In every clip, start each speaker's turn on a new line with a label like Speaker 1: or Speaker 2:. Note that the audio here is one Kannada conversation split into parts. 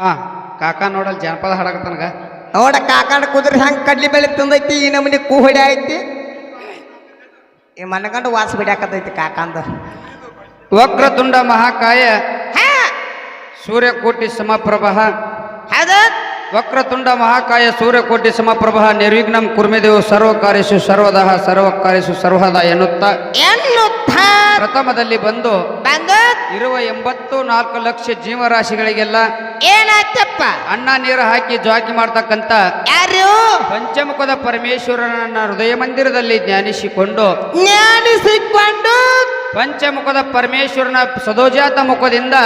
Speaker 1: ಹಾ ಕಾಕ ನೋಡಲ್ ಜನಪದ ಹಾಡಕತ್ತನಗ
Speaker 2: ನೋಡ ಕಾಕಾಡ ಕುದುರೆ ಹಂಗ ಕಡ್ಲಿ ಬೆಳೆ ತಂದೈತಿ ಈ ನಮೂನಿ ಕೂ ಹೊಡಿ ಐತಿ. ಈ ಮನಗಂಡು ವಾಸ ಬಿಡಾಕತೈತಿ ಕಾಕಂದ.
Speaker 1: ವಕ್ರತುಂಡ ಮಹಾಕಾಯ. ಸೂರ್ಯಕೋಟಿ ಸಮಪ್ರಭ.
Speaker 2: ಹೌದ.
Speaker 1: ವಕ್ರತುಂಡ ಮಹಾಕಾಯ ಸೂರ್ಯಕೋಟಿ ಸಮಪ್ರಭ ನಿರ್ವಿಘ್ನಂ ಕುರ್ಮಿದೇವು ಸರ್ವ ಕಾರ್ಯಸು ಸರ್ವದಃ ಸರ್ವ ಕಾರ್ಯಸು ಸರ್ವದ ಎನ್ನುತ್ತಾ
Speaker 2: ಎನ್ನುತ್ತ
Speaker 1: ಪ್ರಥಮದಲ್ಲಿ ಬಂದು
Speaker 2: ಬಂದ
Speaker 1: ಇರುವ ಎಂಬತ್ತು ನಾಲ್ಕು ಲಕ್ಷ ಜೀವರಾಶಿಗಳಿಗೆಲ್ಲ
Speaker 2: ಏನಾಯ್ತಪ್ಪ?
Speaker 1: ಅನ್ನ ನೀರು ಹಾಕಿ ಜಾಕಿ ಮಾಡ್ತಕ್ಕಂತ
Speaker 2: ಯಾರು?
Speaker 1: ಪಂಚಮುಖದ ಪರಮೇಶ್ವರನನ್ನ ಹೃದಯ ಮಂದಿರದಲ್ಲಿ ಜ್ಞಾನಿಸಿಕೊಂಡು
Speaker 2: ಜ್ಞಾನಿಸಿಕೊಂಡು
Speaker 1: ಪಂಚಮುಖದ ಪರಮೇಶ್ವರನ ಸದೋಜಾತ ಮುಖದಿಂದ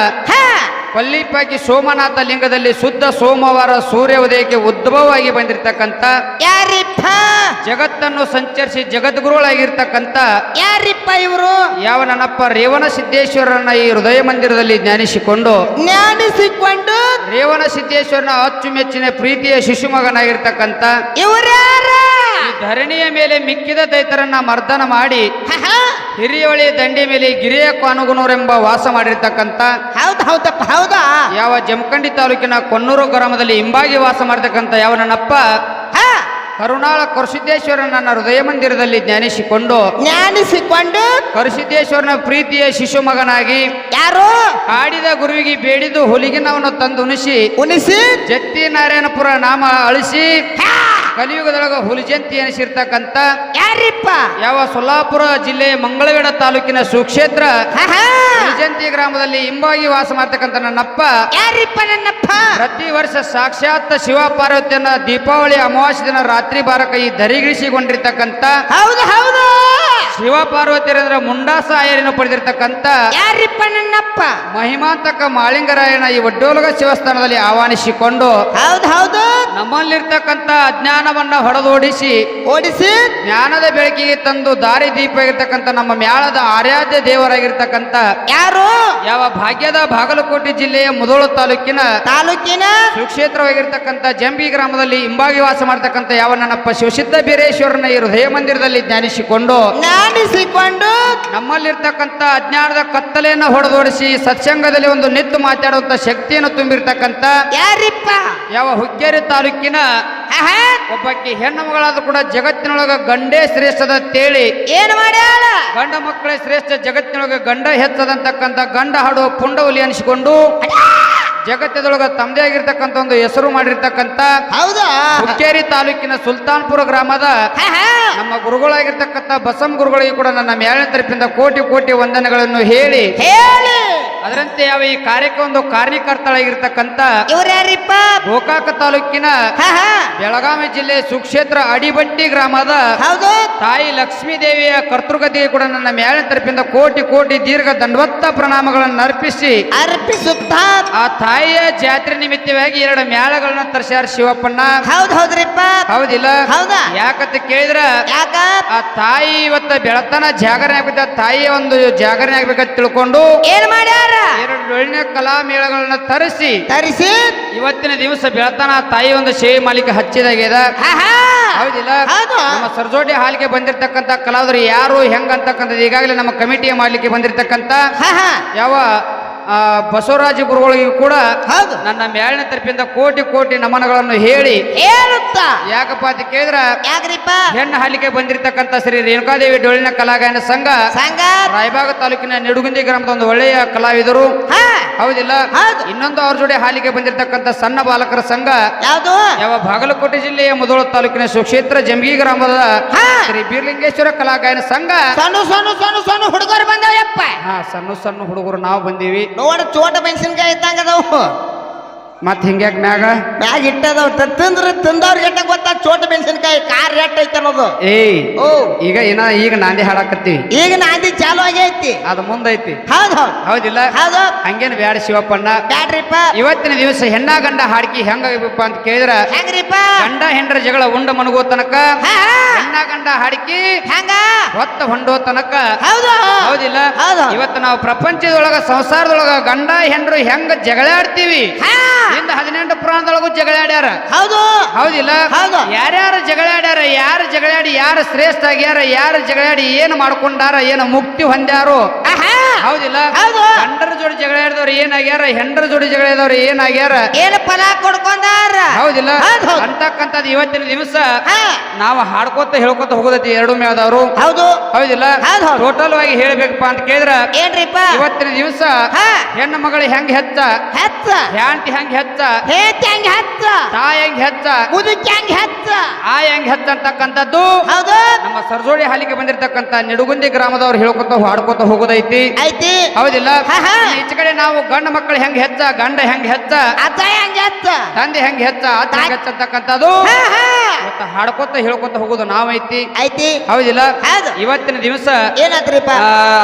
Speaker 1: ಕೊಲ್ಲಿಪಾಕಿ ಸೋಮನಾಥ ಲಿಂಗದಲ್ಲಿ ಶುದ್ಧ ಸೋಮವಾರ ಸೂರ್ಯ ಉದಯಕ್ಕೆ ಉದ್ಭವವಾಗಿ ಬಂದಿರತಕ್ಕಂತ
Speaker 2: ಯಾರಿಪ್ಪ?
Speaker 1: ಜಗತ್ತನ್ನು ಸಂಚರಿಸಿ ಜಗದ್ಗುರುಗಳಾಗಿರ್ತಕ್ಕಂತ
Speaker 2: ಯಾರಿಪ್ಪ ಇವರು?
Speaker 1: ಯಾವ ನನ್ನಪ್ಪ ರೇವಣ ಸಿದ್ದೇಶ್ವರನ ಈ ಹೃದಯ ಮಂದಿರದಲ್ಲಿ ಜ್ಞಾನಿಸಿಕೊಂಡು
Speaker 2: ಜ್ಞಾನಿಸಿಕೊಂಡು
Speaker 1: ರೇವಣ ಸಿದ್ದೇಶ್ವರನ ಅಚ್ಚುಮೆಚ್ಚಿನ ಪ್ರೀತಿಯ ಶಿಶುಮಗನಾಗಿರ್ತಕ್ಕಂಥ
Speaker 2: ಇವರ್ಯಾರ
Speaker 1: ಈ ಧರಣಿಯ ಮೇಲೆ ಮಿಕ್ಕಿದ ದೈತರನ್ನ ಮರ್ದನ ಮಾಡಿ ಹಿರಿಯೊಳಿ ದಂಡಿ ಮೇಲೆ ಗಿರಿಯ ಕಾನುಗುನೂರೆಂಬ ವಾಸ ಮಾಡಿರ್ತಕ್ಕಂಥ
Speaker 2: ಹೌದು ಹೌದಪ್ಪ ಹೌದಾ.
Speaker 1: ಯಾವ ಜಮಖಂಡಿ ತಾಲೂಕಿನ ಕೊನ್ನೂರು ಗ್ರಾಮದಲ್ಲಿ ಹಿಂಬಾಗಿ ವಾಸ ಮಾಡತಕ್ಕಂಥ ಯಾವ ನನ್ನಪ್ಪ
Speaker 2: ಹ.
Speaker 1: ಕರುಣಾಳ ಕರುಸಿದ್ದೇಶ್ವರ ನನ್ನ ಹೃದಯ ಮಂದಿರದಲ್ಲಿ ಜ್ಞಾನಿಸಿಕೊಂಡು
Speaker 2: ಜ್ಞಾನಿಸಿಕೊಂಡು
Speaker 1: ಕರುಸಿದ್ದೇಶ್ವರನ ಪ್ರೀತಿಯ ಶಿಶು ಮಗನಾಗಿ
Speaker 2: ಯಾರು?
Speaker 1: ಆಡಿದ ಗುರುವಿಗೆ ಬೇಡಿದು ಹುಲಿಗಿನವನ್ನು ತಂದು ಉಣಿಸಿ
Speaker 2: ಉಣಿಸಿ.
Speaker 1: ಜತ್ತಿ ನಾರಾಯಣಪುರ ನಾಮ ಅಳಿಸಿ ಕಲಿಯುಗದೊಳಗ ಹುಲಿಜಂತಿ ಎನಿಸಿರ್ತಕ್ಕಂಥ
Speaker 2: ಯಾರಿಪ್ಪ?
Speaker 1: ಯಾವ ಸೊಲ್ಲಾಪುರ ಜಿಲ್ಲೆ ಮಂಗಳವೇಡ ತಾಲೂಕಿನ ಸುಕ್ಷೇತ್ರ. ಹುಲಿಜಂತಿ ಗ್ರಾಮದಲ್ಲಿ ಹಿಂಬಾಗಿ ವಾಸ ಮಾಡ್ತಕ್ಕಂಥ ನನ್ನಪ್ಪ.
Speaker 2: ಯಾರಿಪ್ಪ ನನ್ನಪ್ಪ?
Speaker 1: ಪ್ರತಿ ವರ್ಷ ಸಾಕ್ಷಾತ್ ಶಿವ ಪಾರ್ವತಿಯನ್ನ ದೀಪಾವಳಿ ಅಮಾವಾಸ್ಯ ದಿನ ರಾತ್ರಿ ಬಾರಕ ಈ ಧರಿಗಿಳಿಸಿಕೊಂಡಿರ್ತಕ್ಕಂಥ
Speaker 2: ಹೌದು ಹೌದು.
Speaker 1: ಶಿವ ಪಾರ್ವತಿಯರಂದ್ರ ಮುಂಡಾಸ ಆಯರಿನ ಪಡೆದಿರ್ತಕ್ಕಂಥ
Speaker 2: ಯಾರಿಪ್ಪ ನನ್ನಪ್ಪ?
Speaker 1: ಮಹಿಮಾಂತಕ ಮಾಳಿಂಗರಾಯನ ಈ ಒಡ್ಡೋಲಗ ಶಿವಸ್ಥಾನದಲ್ಲಿ ಆಹ್ವಾನಿಸಿಕೊಂಡು
Speaker 2: ಹೌದು ಹೌದು.
Speaker 1: ನಮ್ಮಲ್ಲಿರ್ತಕ್ಕಂಥ ಅಜ್ಞಾನವನ್ನ ಹೊಡೆದೋಡಿಸಿ
Speaker 2: ಓಡಿಸಿ
Speaker 1: ಜ್ಞಾನದ ಬೆಳಕಿಗೆ ತಂದು ದಾರಿ ದೀಪ ಆಗಿರ್ತಕ್ಕಂಥ ನಮ್ಮ ಮ್ಯಾಳದ ಆರಾಧ್ಯ ದೇವರಾಗಿರ್ತಕ್ಕಂಥ
Speaker 2: ಯಾರು?
Speaker 1: ಯಾವ ಭಾಗ್ಯದ ಬಾಗಲಕೋಟೆ ಜಿಲ್ಲೆಯ ಮುದೋಳು ತಾಲೂಕಿನ
Speaker 2: ತಾಲೂಕಿನ
Speaker 1: ಸುಕ್ಷೇತ್ರವಾಗಿರ್ತಕ್ಕಂಥ ಜಂಬಿ ಗ್ರಾಮದಲ್ಲಿ ಹಿಂಬಾಗಿ ವಾಸ ಮಾಡ್ತಕ್ಕಂಥ ಯಾವ ನನ್ನಪ್ಪ ಶಿವಸಿದ್ಧ ಬೀರೇಶ್ವರನ ಈ ಹೃದಯ ಮಂದಿರದಲ್ಲಿ ಧ್ಯಾನಿಸಿಕೊಂಡು
Speaker 2: ಜ್ಞಾನಿಸಿಕೊಂಡು
Speaker 1: ನಮ್ಮಲ್ಲಿರ್ತಕ್ಕಂಥ ಅಜ್ಞಾನದ ಕತ್ತಲೆಯನ್ನು ಹೊಡೆದೋಡಿಸಿ ಸತ್ಸಂಗದಲ್ಲಿ ಒಂದು ನಿತ್ತು ಮಾತಾಡುವಂತ ಶಕ್ತಿಯನ್ನು ತುಂಬಿರ್ತಕ್ಕಂಥ
Speaker 2: ಯಾರಿಪ್ಪ?
Speaker 1: ಯಾವ ಹುಕ್ಕೇರಿ ತಾಲೂಕಿನ
Speaker 2: ಹ ಹ.
Speaker 1: ಒಬ್ಬಾಕಿ ಹೆಣ್ಣು ಮಗಳಾದ್ರೂ ಕೂಡ ಜಗತ್ತಿನೊಳಗ ಗಂಡೇ ಶ್ರೇಷ್ಠದ ತೇಳಿ.
Speaker 2: ಏನ್ ಮಾಡ್ಯಾಳ?
Speaker 1: ಗಂಡ ಮಕ್ಕಳೇ ಶ್ರೇಷ್ಠ ಜಗತ್ತಿನೊಳಗ ಗಂಡ ಹೆಚ್ಚದಂತಕ್ಕಂಥ ಗಂಡ ಹಾಡುವ ಪುಂಡವಲಿ ಅನಿಸಿಕೊಂಡು ಜಗತ್ತದೊಳಗ ತಮ್ಮದೇ ಆಗಿರ್ತಕ್ಕಂಥ ಒಂದು ಹೆಸರು ಮಾಡಿರ್ತಕ್ಕಂಥ
Speaker 2: ಹೌದಾ?
Speaker 1: ಹುಕ್ಕೇರಿ ತಾಲೂಕಿನ ಸುಲ್ತಾನ್ಪುರ ಗ್ರಾಮದ. ನಮ್ಮ ಗುರುಗಳಾಗಿರ್ತಕ್ಕಂಥ ಬಸಮ್ ಗುರುಗಳಿಗೆ ಕೂಡ ನನ್ನ ಮೇಲಿನ ತರಪಿಂದ ಕೋಟಿ ಕೋಟಿ ವಂದನೆಗಳನ್ನು ಹೇಳಿ.
Speaker 2: ಹೇಳಿ!
Speaker 1: ಅದರಂತೆ ಯಾವ ಈ ಕಾರ್ಯಕ್ಕೆ ಒಂದು ಕಾರ್ಯಕರ್ತಳಾಗಿರ್ತಕ್ಕಂತ
Speaker 2: ಇವ್ರ ಯಾರಿಪ್ಪ
Speaker 1: ಗೋಕಾಕ ತಾಲೂಕಿನ. ಬೆಳಗಾವಿ ಜಿಲ್ಲೆ ಸುಕ್ಷೇತ್ರ ಅಡಿಬಟ್ಟಿ ಗ್ರಾಮದ
Speaker 2: ಹೌದು.
Speaker 1: ತಾಯಿ ಲಕ್ಷ್ಮೀ ದೇವಿಯ ಕರ್ತೃಗತಿಗೆ ಕೂಡ ನನ್ನ ಮೇಲಿನ ತರಪಿಂದ ಕೋಟಿ ಕೋಟಿ ದೀರ್ಘ ದಂಡವತ್ತ ಪ್ರಣಾಮಗಳನ್ನು ಅರ್ಪಿಸಿ
Speaker 2: ಅರ್ಪಿಸುತ್ತ
Speaker 1: ಆ ತಾಯಿಯ ಜಾತ್ರೆ ನಿಮಿತ್ತವಾಗಿ ಎರಡು ಮೇಳಗಳನ್ನ ತರಿಸ್ಯಾರ ಶಿವಪ್ಪಣ್ಣ.
Speaker 2: ಹೌದ್ ಹೌದ್ರಿಪ್ಪ.
Speaker 1: ಹೌದಿಲ್ಲ?
Speaker 2: ಹೌದಾ?
Speaker 1: ಯಾಕಂತ ಕೇಳಿದ್ರ?
Speaker 2: ಯಾಕ?
Speaker 1: ಆ ತಾಯಿ ಇವತ್ತ ಬೆಳತನ ಜಾಗರಣೆ ಆಗ್ಬೇಕ ತಾಯಿಯ ಒಂದು ಜಾಗರಣೆ ಆಗ್ಬೇಕಂತ ತಿಳ್ಕೊಂಡು
Speaker 2: ಏನ್ ಮಾಡ್ಯಾರ?
Speaker 1: ಎರಡು ಡೊಳ್ಳಿನ ಕಲಾ ಮೇಳಗಳನ್ನ ತರಿಸಿ
Speaker 2: ತರಿಸಿ
Speaker 1: ಇವತ್ತಿನ ದಿವಸ ಬೆಳತನ ತಾಯಿ ಒಂದು ಸೇವೆ ಮಾಲಿಕೆ ಹಚ್ಚಿದಾಗ್ಯದ. ಹೌದಿಲ್ಲ
Speaker 2: ಹೌದು.
Speaker 1: ನಮ್ಮ ಸರ್ಜೋಟಿ ಹಾಲಿಗೆ ಬಂದಿರತಕ್ಕಂತ ಕಲಾವಿದರು ಯಾರು ಹೆಂಗಂತಕ್ಕಂಥದ್ದು ಈಗಾಗಲೇ ನಮ್ಮ ಕಮಿಟಿಯ ಮಾಡ್ಲಿಕ್ಕೆ ಬಂದಿರತಕ್ಕಂತ. ಯಾವ ಆ, ಬಸವರಾಜ ಗುರುಗಳಿಗೂ ಕೂಡ
Speaker 2: ಹೌದು.
Speaker 1: ನನ್ನ ಮೇಲಿನ ತರಪಿಂದ ಕೋಟಿ ಕೋಟಿ ನಮನಗಳನ್ನು ಹೇಳಿ
Speaker 2: ಹೇಳುತ್ತ.
Speaker 1: ಯಾಕಪ್ಪ ಅಂತ ಕೇಳಿದ್ರ?
Speaker 2: ಯಾಕ್ರಿಪ್ಪ?
Speaker 1: ಹೆಣ್ಣು ಹಾಲಿಗೆ ಬಂದಿರತಕ್ಕಂತ ಶ್ರೀ ರೇಣುಕಾದೇವಿ ಡೊಳ್ಳಿನ ಕಲಾಗಾಯನ ಸಂಘ
Speaker 2: ಸಂಘ.
Speaker 1: ರಾಯಬಾಗ ತಾಲೂಕಿನ ನಿಡುಗುಂದಿ ಗ್ರಾಮದ ಒಂದು ಒಳ್ಳೆಯ ಕಲಾವಿದರು. ಹೌದಿಲ್ಲ?
Speaker 2: ಹೌದು.
Speaker 1: ಇನ್ನೊಂದು ಅವ್ರ ಜೋಡಿ ಹಾಲಿಗೆ ಬಂದಿರತಕ್ಕಂತ ಸಣ್ಣ ಬಾಲಕರ ಸಂಘ.
Speaker 2: ಯಾವುದು?
Speaker 1: ಯಾವ ಬಾಗಲಕೋಟೆ ಜಿಲ್ಲೆಯ ಮುದೋಳ ತಾಲೂಕಿನ ಸುಕ್ಷೇತ್ರ ಜಂಬಗಿ ಗ್ರಾಮದ. ಶ್ರೀ ಬೀರ್ಲಿಂಗೇಶ್ವರ ಕಲಾಗಾಯನ ಸಂಘ.
Speaker 2: ಸಣ್ಣ ಸಣ್ಣ ಸಣ್ಣ ಸಣ್ಣ ಹುಡುಗರು ಬಂದವಪ್ಪ
Speaker 1: ಹಾ ಸಣ್ಣ ಸಣ್ಣ ಹುಡುಗರು ನಾವು ಬಂದೀವಿ.
Speaker 2: ನೋಡ ಚೋಟ ಮೆಣಸಿನ್ಕಾಯಿ ಇದ್ದಂಗ ಅದಾವು
Speaker 1: ಮತ್ತೆ ಹಿಂಗ್ಯಾಕ್ ಮ್ಯಾಗ?
Speaker 2: ಮ್ಯಾಗ ಇಟ್ಟದವ್. ತಿಂದ್ರ ತಿಂದವ್ರ ಎಟ್ಟ ಗೊತ್ತಾ? ಚೋಟ ಮೆಣಸಿನ್ಕಾಯಿ ಕಾರ್ ರೇಟ್ ಐತೆ ಅನ್ನೋದು.
Speaker 1: ಏಯ್
Speaker 2: ಓ.
Speaker 1: ಈಗ ಏನ ಈಗ ನಾಂದಿ ಹಾಡಾಕತ್ತಿ.
Speaker 2: ಈಗ ನಾಂದಿ ಚಾಲು ಆಗೈತಿ
Speaker 1: ಅದು ಮುಂದೈತಿ.
Speaker 2: ಹೌದ್ ಹೌದು.
Speaker 1: ಹೌದಿಲ್ಲ?
Speaker 2: ಹೌದು.
Speaker 1: ಹಂಗೇನು ಬ್ಯಾಡ ಶಿವಪ್ಪಣ್ಣ.
Speaker 2: ಬ್ಯಾಡ್ರಿಪ್ಪ.
Speaker 1: ಇವತ್ತಿನ ದಿವಸ ಹೆಣ್ಣ ಗಂಡ ಹಾಡ್ಕಿ ಹೆಂಗಾಗಬೇಕಪ್ಪ ಅಂತ ಕೇಳಿದ್ರ
Speaker 2: ಹೆಂಗ್ರಿಪ್ಪ?
Speaker 1: ಗಂಡ ಹೆಂಡ್ರ ಜಗಳ ಉಂಡ ಮನಗೋ ತನಕ ಹೆಣ್ಣ ಗಂಡ ಹಾಡಿಕಿ
Speaker 2: ಹೆಂಗ?
Speaker 1: ಹೊತ್ತ ಹೊಂಡೋ ತನಕ.
Speaker 2: ಹೌದು.
Speaker 1: ಹೌದಿಲ್ಲ?
Speaker 2: ಹೌದು.
Speaker 1: ಇವತ್ತು ನಾವು ಪ್ರಪಂಚದೊಳಗ ಸಂಸಾರದೊಳಗ ಗಂಡ ಹೆಂಡ್ರು ಹೆಂಗ ಜಗಳಾಡ್ತೀವಿ?
Speaker 2: ಹಾ.
Speaker 1: ಇಂದ ಹದಿನೆಂಟು ಪುರಾಣದೊಳಗೂ ಜಗಳಾಡ್ಯಾರ.
Speaker 2: ಹೌದು.
Speaker 1: ಹೌದಿಲ್ಲ?
Speaker 2: ಹೌದು.
Speaker 1: ಯಾರ್ಯಾರು ಜಗಳಾಡ್ಯಾರ ಯಾರು ಜಗಳಾಡಿ ಯಾರು ಶ್ರೇಷ್ಠ ಆಗ್ಯಾರ ಯಾರು ಜಗಳಾಡಿ ಏನು ಮಾಡ್ಕೊಂಡಾರ ಏನು ಮುಕ್ತಿ ಹೊಂದ್ಯಾರು. ಹೌದಿಲ್ಲ?
Speaker 2: ಹೌದು.
Speaker 1: ಗಂಡರ ಜೋಡಿ ಜಗಳ ಹಿಡಿದವ್ರು ಏನಾಗ್ಯಾರ? ಹೆಂಡರ ಜೋಡಿ ಜಗಳ ಹಿಡಿದವ್ರು ಏನಾಗ್ಯಾರ?
Speaker 2: ಏನು ಫಲ ಕೊಡ್ಕೊಂಡಾರ?
Speaker 1: ಹೌದಿಲ್ಲ?
Speaker 2: ಹೌದ್. ಹೌದ್.
Speaker 1: ಅಂತಕ್ಕಂಥದ್ದು ಇವತ್ತಿನ ದಿವಸ
Speaker 2: ಹಾ.
Speaker 1: ನಾವು ಹಾಡ್ಕೋತ ಹೇಳ್ಕೊತ ಹೋಗೋದೈತಿ ಎರಡು ಮೇದವರು
Speaker 2: ಹೌದು.
Speaker 1: ಹೌದಿಲ್ಲ?
Speaker 2: ಹೌದ್. ಹೌದ್.
Speaker 1: ಟೋಟಲ್ ಆಗಿ ಹೇಳ್ಬೇಕಪ್ಪ ಅಂತ ಕೇಳಿದ್ರ
Speaker 2: ಏನ್ರಿಪ್ಪ?
Speaker 1: ಇವತ್ತಿನ ದಿವಸ
Speaker 2: ಹಾ.
Speaker 1: ಹೆಣ್ಣು ಮಗಳು ಹೆಂಗ್ ಹೆಚ್ಚ?
Speaker 2: ಹೆಚ್ಚ.
Speaker 1: ಹ್ಯಾಂಟಿ ಹೆಂಗ್ ಹೆಚ್ಚ?
Speaker 2: ಹೇತಿ ಹೆಂಗ್ ಹೆಚ್ಚ?
Speaker 1: ತಾಯಿ ಹೆಂಗ್ ಹೆಚ್ಚ?
Speaker 2: ಮುದುಕಿ ಹೆಂಗ್ ಹೆಚ್ಚ?
Speaker 1: ಆ ಹೆಂಗ್ ಹೆಚ್ಚ ಅಂತಕ್ಕಂಥದ್ದು
Speaker 2: ಹೌದು.
Speaker 1: ನಮ್ಮ ಸರ್ಜೋಡಿ ಹಾಲಿಗೆ ಬಂದಿರತಕ್ಕಂತ ನಿಡುಗುಂದಿ ಗ್ರಾಮದವ್ರು ಹೇಳ್ಕೊತ ಹಾಡ್ಕೊತ ಹೋಗೋದೈತಿ.
Speaker 2: ಐತಿ
Speaker 1: ಹೌದಿಲ್ಲ?
Speaker 2: ಹಾ, ಹಾ.
Speaker 1: ಇನ್ನು ಈಚೆ ಕಡೆ ನಾವು ಗಂಡ ಮಕ್ಕಳು ಹೆಂಗ್ ಹೆಚ್ಚ ಗಂಡ ಹೆಂಗ್ ಹೆಚ್ಚ
Speaker 2: ಹೆಂಗ್ ಹೆಚ್ಚ
Speaker 1: ತಂದೆ ಹೆಂಗ್ ಹೆಚ್ಚ ಅಂತಕ್ಕಂಥದ್ದು. ಇವತ್ತು ಹಾಡ್ಕೊತ ಹೇಳ್ಕೊತ ಹೋಗೋದು ನಾವೈತಿ.
Speaker 2: ಐತಿ.
Speaker 1: ಹೌದಿಲ್ಲ?
Speaker 2: ಹೌದು.
Speaker 1: ಇವತ್ತಿನ ದಿವಸ ಏನಾದ್ರಿ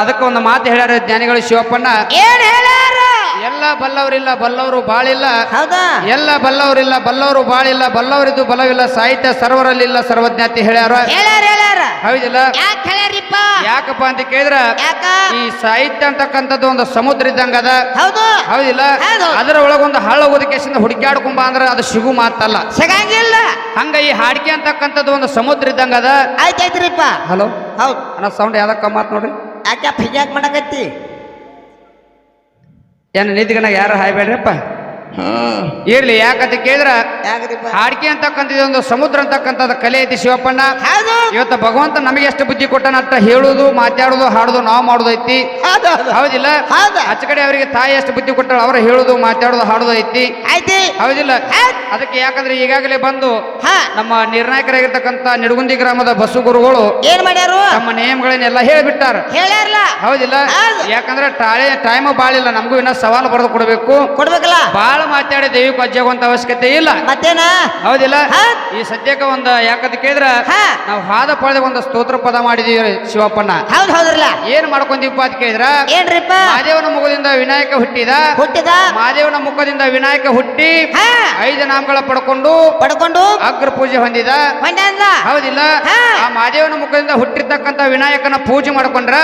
Speaker 1: ಅದಕ್ಕೆ ಒಂದು ಮಾತು ಹೇಳ್ಯಾರ ಜ್ಞಾನಿಗಳು ಶಿವಪ್ಪಣ್ಣ.
Speaker 2: ಏನ್ ಹೇಳ್ಯಾರ?
Speaker 1: ಎಲ್ಲ ಬಲ್ಲವರಿಲ್ಲ ಬಲ್ಲವರು ಬಾಳಿಲ್ಲ.
Speaker 2: ಹೌದಾ?
Speaker 1: ಎಲ್ಲ ಬಲ್ಲವರಿಲ್ಲ ಬಲ್ಲವರು ಬಾಳಿಲ್ಲ ಬಲ್ಲವರಿದ್ದು ಬಲವಿಲ್ಲ ಸಾಹಿತ್ಯ ಸರ್ವರಲ್ಲಿಲ್ಲ ಸರ್ವಜ್ಞಾತಿ ಹೇಳ್ಯಾರ.
Speaker 2: ಹೇಳ್ಯಾರ ಹೇಳ್ಯಾರ.
Speaker 1: ಹೌದಿಲ್ಲ?
Speaker 2: ಯಾಕೆ ಹೇಳ್ಯಾರಿಪ್ಪ?
Speaker 1: ಯಾಕಪ್ಪ ಅಂತ ಕೇಳಿದ್ರ?
Speaker 2: ಯಾಕ?
Speaker 1: ಈ ಸಾಹಿತ್ಯ ಅಂತಕ್ಕಂಥದ್ದು ಒಂದು ಸಮುದ್ರ ಇದ್ದಂಗ ಅದ.
Speaker 2: ಹೌದು.
Speaker 1: ಹೌದಿಲ್ಲ?
Speaker 2: ಹೌದು.
Speaker 1: ಅದರ ಒಳಗೊಂದು ಹಳ್ಳ ಹೋಗೋದಕ್ಕೆ ಹುಡುಕ್ಯಾಡ್ಕೊಂಬ ಅಂದ್ರೆ ಅದು ಸಿಗು ಮಾತಲ್ಲ.
Speaker 2: ಸಿಗಂಗಿಲ್ಲ.
Speaker 1: ಹಂಗ ಈ ಹಾಡಿಕೆ ಅಂತಕ್ಕಂಥದ್ದು ಒಂದು ಸಮುದ್ರ ಇದ್ದಂಗ ಅದ.
Speaker 2: ಆಯ್ತಾಯ್ತ್ರಿಪ್ಪ
Speaker 1: ಹಲೋ?
Speaker 2: ಹೌದು.
Speaker 1: ಅಣ್ಣ ಸೌಂಡ್ ಯಾವ್ದಕ್ಕ ಮಾತು ನೋಡ್ರಿ?
Speaker 2: ಯಾಕೆ ಫಿಜಾಕ್ ಮಾಡಕತ್ತಿ?
Speaker 1: ಏನ್ ನಿಧಿಗನ ಯಾರು ಹಾಯ್ಬೇಡ್ರಪ್ಪ ಇರ್ಲಿ ಯಾಕಂತ ಕೇಳಿದ್ರ? ಹಾಡಿಕೆ ಅಂತಕ್ಕಂಥದ್ದು ಒಂದು ಸಮುದ್ರ ಅಂತಕ್ಕಂಥದ್ದು ಕಲೆ ಐತಿ ಶಿವಪ್ಪಣ್ಣ.
Speaker 2: ಹೌದು.
Speaker 1: ಇವತ್ತು ಭಗವಂತ ನಮಗೆ ಎಷ್ಟು ಬುದ್ಧಿ ಕೊಟ್ಟನ ಅಂತ ಹೇಳುದು ಮಾತಾಡುದು ಹಾಡುದು ನಾವು ಮಾಡುದೈತಿ
Speaker 2: ಹೌದು ಹೌದು.
Speaker 1: ಹೌದಿಲ್ಲ?
Speaker 2: ಹೌದು.
Speaker 1: ಆಚ ಕಡೆ ಅವರಿಗೆ ತಾಯಿ ಎಷ್ಟು ಬುದ್ಧಿ ಕೊಟ್ಟಳ ಅವ್ರ ಹೇಳುದು ಮಾತಾಡುದು ಹಾಡುದು ಐತಿ.
Speaker 2: ಐತಿ.
Speaker 1: ಹೌದಿಲ್ಲ? ಅದಕ್ಕೆ ಯಾಕಂದ್ರೆ ಈಗಾಗಲೇ ಬಂದು
Speaker 2: ಹಾ.
Speaker 1: ನಮ್ಮ ನಿರ್ಣಾಯಕರಾಗಿರ್ತಕ್ಕಂಥ ನಿಡಗುಂದಿ ಗ್ರಾಮದ ಬಸ್ಸು ಗುರುಗಳು
Speaker 2: ಏನ್ ಮಾಡ್ಯಾರು?
Speaker 1: ನಮ್ಮ ನಿಯಮಗಳನ್ನೆಲ್ಲ ಹೇಳಿಬಿಟ್ಟಾರ. ಹೌದಿಲ್ಲ?
Speaker 2: ಹೌದು.
Speaker 1: ಯಾಕಂದ್ರೆ ಟಾಳೆ ಟೈಮ್ ಬಾಳಿಲ್ಲ ನಮಗೂ ಇನ್ನ ಸವಾಲು ಬರೆದು ಕೊಡಬೇಕು.
Speaker 2: ಕೊಡ್ಬೇಕಲ್ಲ?
Speaker 1: ಬಾಳ ಮಾತಾಡಿ ದೇವಿ ಕೊಜ್ಜಾಗುವಂತ ಅವಶ್ಯಕತೆ ಇಲ್ಲ.
Speaker 2: ಮತ್ತೇನ?
Speaker 1: ಹೌದಿಲ್ಲ?
Speaker 2: ಹೌದ್.
Speaker 1: ಈ ಸದ್ಯಕ್ಕೆ ಒಂದು ಯಾಕಂತ ಕೇಳಿದ್ರ ನಾವು ಹಾದ ಪಡೆದ ಒಂದು ಸ್ತೋತ್ರ ಪದ ಮಾಡಿದೀವಿ ಶಿವಪ್ಪನ
Speaker 2: ಹೌದ್ ಹೌದ್ರಲ್ಲ?
Speaker 1: ಏನ್ ಮಾಡ್ಕೊಂತೀವಪ್ಪ ಅಂತ ಕೇಳಿದ್ರ
Speaker 2: ಏನ್ರಿಪ್ಪ?
Speaker 1: ಮಾದೇವನ ಮುಖದಿಂದ ವಿನಾಯಕ ಹುಟ್ಟಿದ
Speaker 2: ಹುಟ್ಟಿದ?
Speaker 1: ಮಾದೇವನ ಮುಖದಿಂದ ವಿನಾಯಕ ಹುಟ್ಟಿ ಐದು ನಾಮಗಳ ಪಡ್ಕೊಂಡು
Speaker 2: ಪಡ್ಕೊಂಡು?
Speaker 1: ಅಗ್ರ ಪೂಜೆ ಹೊಂದಿದ. ಹೌದಿಲ್ಲ? ಆ ಮಾದೇವನ ಮುಖದಿಂದ ಹುಟ್ಟಿರ್ತಕ್ಕಂತ ವಿನಾಯಕನ ಪೂಜೆ ಮಾಡ್ಕೊಂಡ್ರ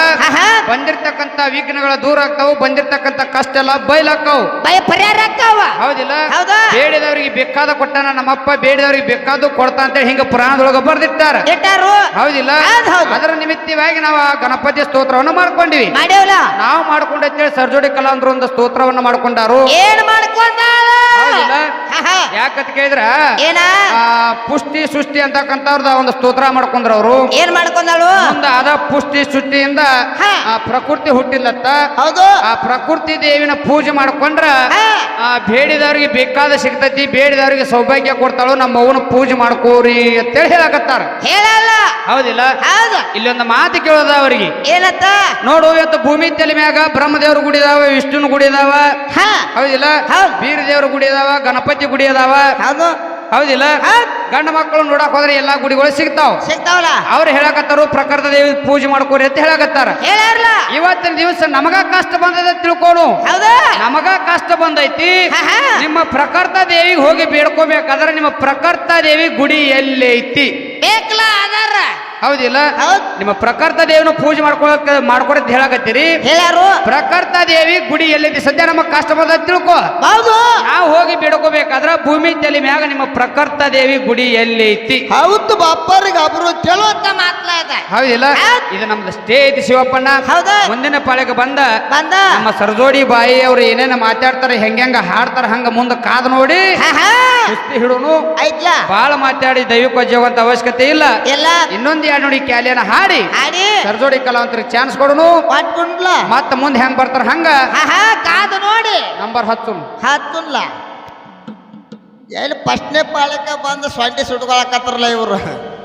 Speaker 2: ಬಂದಿರ್ತಕ್ಕಂತ
Speaker 1: ಬಂದಿರ್ತಕ್ಕಂಥ ವಿಘ್ನಗಳ ದೂರ ಆಗ್ತಾವು ಬಂದಿರ್ತಕ್ಕಂತ ಕಷ್ಟ ಎಲ್ಲ ಬಯಲಾಕ್ಕವು
Speaker 2: ಬಯ ಪರಿಹಾರ ಅಕ್ಕಾವ
Speaker 1: ಹೌದಿಲ್ಲ?
Speaker 2: ಹೌದಾ?
Speaker 1: ಬೇಡಿದವರಿಗೆ ಬೇಕಾದ ಕೊಟ್ಟಾನ ನಮ್ಮಪ್ಪ ಬೇಡಿದವರಿಗೆ ಬೇಕಾದ್ದು ಕೊಡ್ತಾ ಅಂತ ಹಿಂಗ ಪುರಾಣದೊಳಗ ಬರ್ದಿಟ್ಟಾರ.
Speaker 2: ಇಟ್ಟಾರು.
Speaker 1: ಹೌದಿಲ್ಲ?
Speaker 2: ಹೌದ್ ಹೌದು.
Speaker 1: ಅದರ ನಿಮಿತ್ತವಾಗಿ ನಾವು ಆ ಗಣಪತಿ ಸ್ತೋತ್ರವನ್ನು ಮಾಡ್ಕೊಂಡಿವಿ.
Speaker 2: ಮಾಡ್ಯಾವಲ್ಲ
Speaker 1: ನಾವು ಮಾಡ್ಕೊಂಡ ಸರ್ಜೋಡಿ ಕಲಾವಂದ್ರು ಒಂದು ಸ್ತೋತ್ರವನ್ನು ಮಾಡ್ಕೊಂಡಾರು.
Speaker 2: ಏನ್ ಮಾಡ್ಕೊಂಡಾಳ
Speaker 1: ಹೌದಿಲ್ಲ?
Speaker 2: ಆಹಾ.
Speaker 1: ಯಾಕಂತ ಕೇಳಿದ್ರ?
Speaker 2: ಏನ?
Speaker 1: ಆ ಪುಷ್ಟಿ ಸೃಷ್ಟಿ ಅಂತಕ್ಕಂಥವ್ರದ ಒಂದು ಸ್ತೋತ್ರ ಮಾಡ್ಕೊಂಡ್ರ ಅವರು
Speaker 2: ಏನ್ ಮಾಡ್ಕೊಂಡಾಳು?
Speaker 1: ಮುಂದ ಅದ ಪುಷ್ಟಿ ಸೃಷ್ಟಿಯಿಂದ
Speaker 2: ಹಾ.
Speaker 1: ಆ ಪ್ರಕೃತಿ ಹುಟ್ಟಿಲ್ಲತ್ತ.
Speaker 2: ಹೌದು.
Speaker 1: ಆ ಪ್ರಕೃತಿ ದೇವಿನ ಪೂಜೆ ಮಾಡ್ಕೊಂಡ್ರ
Speaker 2: ಹಾ.
Speaker 1: ಆ ಬೇಡಿದವ್ರಿಗೆ ಬೇಕಾದ ಸಿಗ್ತೈತಿ ಬೇಡಿದವ್ರಿಗೆ ಸೌಭಾಗ್ಯ ಕೊಡ್ತಾಳು ನಮ್ಮ ಅವನ ಪೂಜೆ ಮಾಡ್ಕೋರಿ ಅಂತೇಳಿ ಹೇಳಕತ್ತಾರ.
Speaker 2: ಹೇಳಲ್ಲ.
Speaker 1: ಹೌದಿಲ್ಲ?
Speaker 2: ಹೌದು.
Speaker 1: ಇಲ್ಲೊಂದು ಮಾತು ಕೇಳೋದ ಅವರಿಗೆ.
Speaker 2: ಏನತ್ತ?
Speaker 1: ನೋಡು ಇವತ್ತು ಭೂಮಿ ತಲೆ ಮ್ಯಾಗ ಬ್ರಹ್ಮದೇವ್ರ ಗುಡಿ ಇದಾವ ವಿಷ್ಣುನ ಗುಡಿ ಇದಾವ ಹೌದಿಲ್ಲ?
Speaker 2: ಹೌದ್.
Speaker 1: ಬೀರ ದೇವ್ರ ಗುಡಿ ಇದಾವ ಗಣಪತಿ ಗುಡಿ ಅದಾವ.
Speaker 2: ಹೌದು.
Speaker 1: ಹೌದಿಲ್ಲ?
Speaker 2: ಹೌದ್.
Speaker 1: ಗಂಡ ಮಕ್ಕಳು ನೋಡಕ್ ಹೋದ್ರೆ ಎಲ್ಲಾ ಗುಡಿಗಳು ಸಿಗ್ತಾವ.
Speaker 2: ಸಿಗ್ತಾವಲ್ಲ?
Speaker 1: ಅವ್ರು ಹೇಳಕತ್ತಾರು ಪ್ರಕೃತ ದೇವಿ ಪೂಜೆ ಮಾಡ್ಕೋರಿ ಅಂತ ಹೇಳಕತ್ತಾರ.
Speaker 2: ಹೇಳಾರಲ್ಲ
Speaker 1: ಇವತ್ತಿನ ದಿವಸ ನಮಗ ಕಷ್ಟ ಬಂದದ ತಿಳ್ಕೊಳು
Speaker 2: ಹೌದು?
Speaker 1: ನಮಗ ಕಷ್ಟ ಬಂದೈತಿ. ನಿಮ್ಮ ಪ್ರಕೃತ ದೇವಿಗೆ ಹೋಗಿ ಬೇಡ್ಕೋಬೇಕಾದ್ರೆ ನಿಮ್ಮ ಪ್ರಕೃತ ದೇವಿ ಗುಡಿ ಎಲ್ಲಿ ಐತಿ.
Speaker 2: ಬೇಕಲ್ಲ ಅದಾರ
Speaker 1: ಹೌದಿಲ್ಲ?
Speaker 2: ಹೌದ್.
Speaker 1: ನಿಮ್ಮ ಪ್ರಕರ್ತ ದೇವನ ಪೂಜೆ ಮಾಡ್ಕೊಳಕ್ ಮಾಡ್ಕೊಡತ್ ಹೇಳಕತ್ತೀರಿ?
Speaker 2: ಹೇಳ್ಯಾರು
Speaker 1: ಪ್ರಕೃತ ದೇವಿ ಗುಡಿ ಎಲ್ಲಿದೆ? ಸದ್ಯ ನಮ್ಮ ಕಷ್ಟ ಬಂದ ತಿಳ್ಕೊ.
Speaker 2: ಹೌದು.
Speaker 1: ನಾವು ಹೋಗಿ ಬೇಡ್ಕೋಬೇಕಾದ್ರ ಭೂಮಿ ತಲೆ ಮ್ಯಾಗ ನಿಮ್ಮ ಪ್ರಕರ್ತ ದೇವಿ ಗುಡಿ ಎಲ್ಲಿ ಐತಿ
Speaker 2: ಹೌದು ಬಾಪ್ಪರಿಗೆ ಅವರು ಕೇಳುವಂತ ಮಾತಾಡ
Speaker 1: ಹೌದಿಲ್ಲ? ಇದು ನಮ್ದು ಸ್ಟೇ ಐತಿ ಶಿವಪ್ಪಣ್ಣ.
Speaker 2: ಹೌದಾ.
Speaker 1: ಮುಂದಿನ ಪಾಳಿಗೆ ಬಂದ
Speaker 2: ಬಂದ.
Speaker 1: ನಮ್ಮ ಸರ್ಜೋಡಿ ಬಾಯಿ ಅವ್ರು ಏನೇನ ಮಾತಾಡ್ತಾರ ಹೆಂಗ ಹಾಡ್ತಾರ ಹಂಗ ಮುಂದ ಕಾದ್ ನೋಡಿ. ಕುಸ್ತಿ ಹಿಡುನು.
Speaker 2: ಐತ್ಲ
Speaker 1: ಬಾಳ ಮಾತಾಡಿ ದೈವಿಕ ಜೀವಂತ ಅವಶ್ಯಕತೆ ಇಲ್ಲ.
Speaker 2: ಎಲ್ಲ
Speaker 1: ಇನ್ನೊಂದ್ ಎರಡು ನೋಡಿ ಕ್ಯಾಲಿಯನ್ನ ಹಾಡಿ.
Speaker 2: ಆಡಿ
Speaker 1: ಸರ್ಜೋಡಿ ಅಂತ ಚಾನ್ಸ್ ಕೊಡುನು.
Speaker 2: ಪಟ್ಕೊಂಡ್ಲ
Speaker 1: ಮತ್ತ ಮುಂದೆ ಹೆಂಗ್ ಬರ್ತಾರ ಹಂಗ?
Speaker 2: ಆಹಾ ಕಾದು ನೋಡಿ.
Speaker 1: ನಂಬರ್ ಹತ್ತು.
Speaker 2: ಹತ್ತುನ್ಲ. ಎಲ್ಲಿ ಫಸ್ಟ್ನೇ ಪಾಳಕ್ಕೆ ಬಂದು ಸೊಂಟಿ ಸುಟ್ಕೊಳಕತ್ತಾರಲ್ಲ ಇವರು.